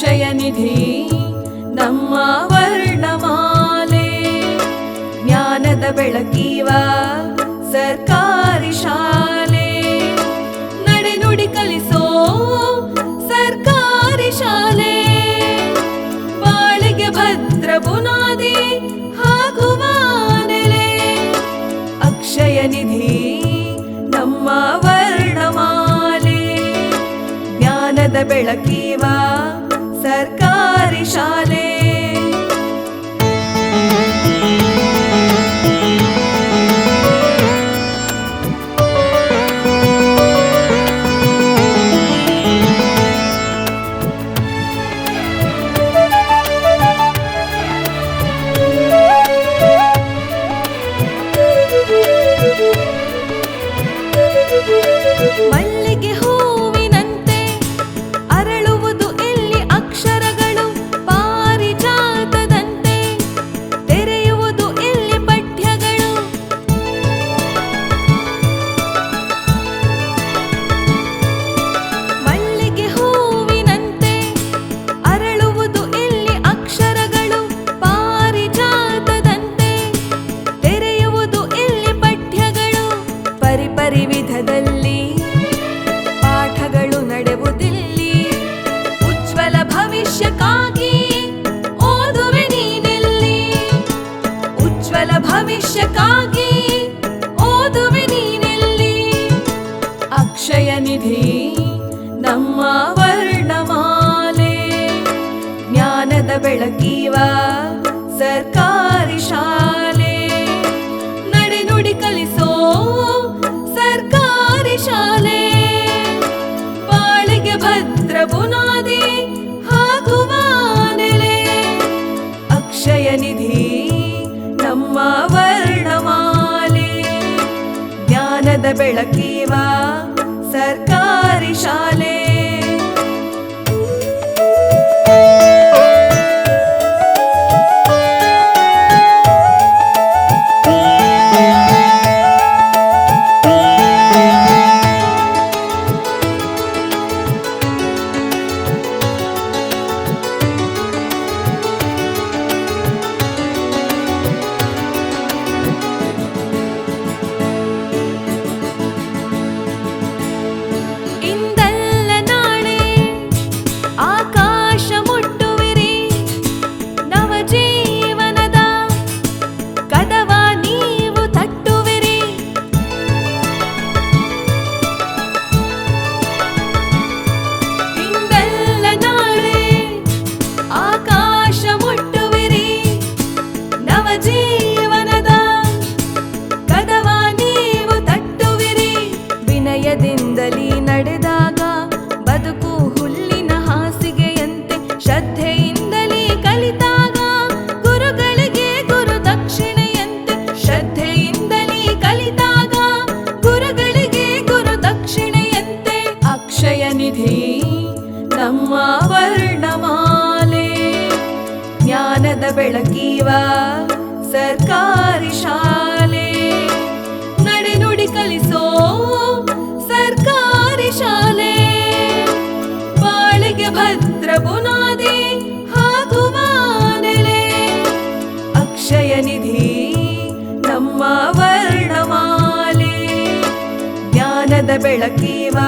ಅಕ್ಷಯ ನಿಧಿ, ನಮ್ಮ ವರ್ಣಮಾಲೆ. ಜ್ಞಾನದ ಬೆಳಕೀವ ಸರ್ಕಾರಿ ಶಾಲೆ. ನಡೆನುಡಿ ಕಲಿಸೋ ಸರ್ಕಾರಿ ಶಾಲೆ. ಬಾಳಿಗೆ ಭದ್ರ ಬುನಾದಿ ಹಾಕುವ ನೆಲೆ ಅಕ್ಷಯ ನಿಧಿ, ನಮ್ಮ ವರ್ಣಮಾಲೆ. ಜ್ಞಾನದ ಬೆಳಕೀವ ಸರ್ಕಾರಿ ಶಾಲೆ ಮಲ್ಲಿಗೆ ಭವಿಷ್ಯಕ್ಕಾಗಿ ಓದುವೆ ನೀನೆಲ್ಲಿ. ಉಜ್ವಲ ಭವಿಷ್ಯಕ್ಕಾಗಿ ಓದುವೆ ನೀನೆಲ್ಲಿ. ಅಕ್ಷಯ ನಿಧಿ, ನಮ್ಮ ವರ್ಣಮಾಲೆ. ಜ್ಞಾನದ ಬೆಳಕೀವ ಸರ್ಕಾರಿ ಶಾಲೆ. ನಮ್ಮ ವರ್ಣಮಾಲೆ. ಜ್ಞಾನದ ಬೆಳಕೀವ ಸರ್ಕಾರಿ ಶಾಲೆ. ಬೆಳಕೀವ ಸರ್ಕಾರಿ ಶಾಲೆ. ನಡೆನುಡಿ ಕಲಿಸೋ ಸರ್ಕಾರಿ ಶಾಲೆ. ಬಾಳಿಗೆ ಭದ್ರ ಬುನಾದಿ ಹಾಕುವ ಅಕ್ಷಯ ನಿಧಿ ನಮ್ಮ ವರ್ಣಮಾಲೆ. ಜ್ಞಾನದ ಬೆಳಕೀವ